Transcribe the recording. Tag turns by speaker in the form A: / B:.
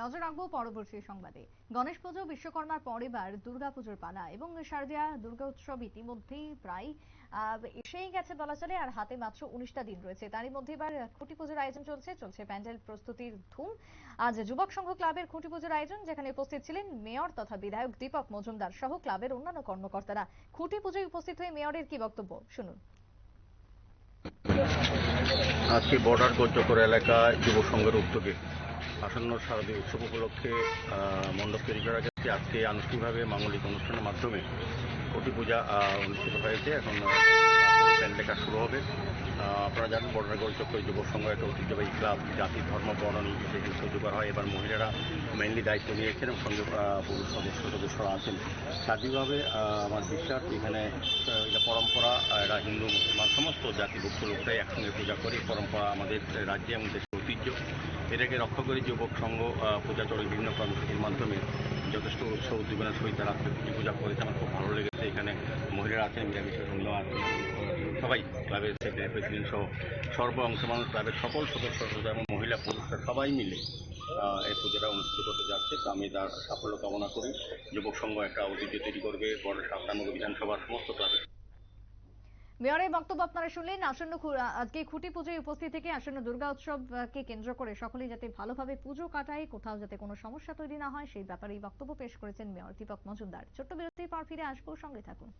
A: নজর রাখব পরবর্তী সংবাদে। গণেশ পুজো, বিশ্বকর্মার পর এবার দুর্গাপুজোর পালা এবং শারদীয়া দুর্গা উৎসব ইতিমধ্যেই প্রায় এসেই গেছে বলা চলে আর হাতে মাত্র উনিশটা দিন রয়েছে। তারই মধ্যে এবার খুঁটি পুজোর আয়োজন চলছে চলছে প্যান্ডেল প্রস্তুতির ধুম। আজ যুবক সংঘ ক্লাবের খুঁটি পুজোর আয়োজন, যেখানে উপস্থিত ছিলেন মেয়র তথা বিধায়ক দীপক মজুমদার সহ ক্লাবের অন্যান্য কর্মকর্তারা। খুঁটি পুজোয় উপস্থিত হয়ে মেয়রের কি বক্তব্য? শুনুন।
B: আজকে বর্ডার গজ্জকর এলাকায় যুব সংঘের উদ্যোগে আসন্ন শারদীয় উৎসব উপলক্ষে মণ্ডপ তৈরি করা গেছে আজকে আনুষ্ঠানিকভাবে মাঙ্গলিক অনুষ্ঠানের মাধ্যমে কটি পূজা অনুষ্ঠিত হয়েছে। এখন প্যান্ডেল শুরু হবে। আপনারা জানেন বর্ডার গজ্জকর যুব সংঘ একটা ঐতিহ্যবাহী ক্লাব। জাতি, ধর্ম, বর্ণ নির্বিশেষে সহ্য করা হয়, এবার মহিলারা মেইনলি দায়িত্ব নিয়েছেন এবং সঙ্গে পুরুষ সদস্য সদস্যরা আছেন। সার্বিকভাবে আমার বিশ্বাস, এখানে এটা পরম্পরা, এরা হিন্দু, মুসলমান, সমস্ত জাতিভুক্ত লোকটাই একসঙ্গে পূজা করে। পরম্পরা আমাদের রাজ্যে এবং দেশের ঐতিহ্য। এটাকে রক্ষা করে যুবক সংঘ পূজা চলে বিভিন্ন কর্মসূচির মাধ্যমে যথেষ্ট উৎসব উদ্দীপনার সহিত তারা আজকে পূজা করেছে। আমার খুব ভালো লেগেছে। এখানে মহিলারা আছেন নিরামিষের অন্য আছেন, সবাই ক্লাবের সেক্রেটারি প্রেসিডেন্ট সহ সর্ব অংশ মানুষ ক্লাবের সকল সদস্য এবং মহিলা পুরুষরা সবাই মিলে এই পুজোটা অনুষ্ঠিত করতে যাচ্ছে। তো আমি তার সাফল্য কামনা করি। যুবক সংঘ একটা ঐতিহ্য তৈরি করবে। বড় সাতানব্বই বিধানসভার সমস্ত ক্লাবের
A: মেয়রের বক্তব্য আপনারা শুনলেন। আসন্ন আজকে খুঁটি পুজোয় উপস্থিত থেকে আসন্ন দুর্গা উৎসবকে কেন্দ্র করে সকলেই যাতে ভালোভাবে পুজো কাটায়, কোথাও যাতে কোনো সমস্যা তৈরি না হয়, সেই ব্যাপারে বক্তব্য পেশ করেছেন মেয়র দীপক মজুমদার। ছোট্ট বিরতির পর ফিরে আসব, সঙ্গে থাকুন।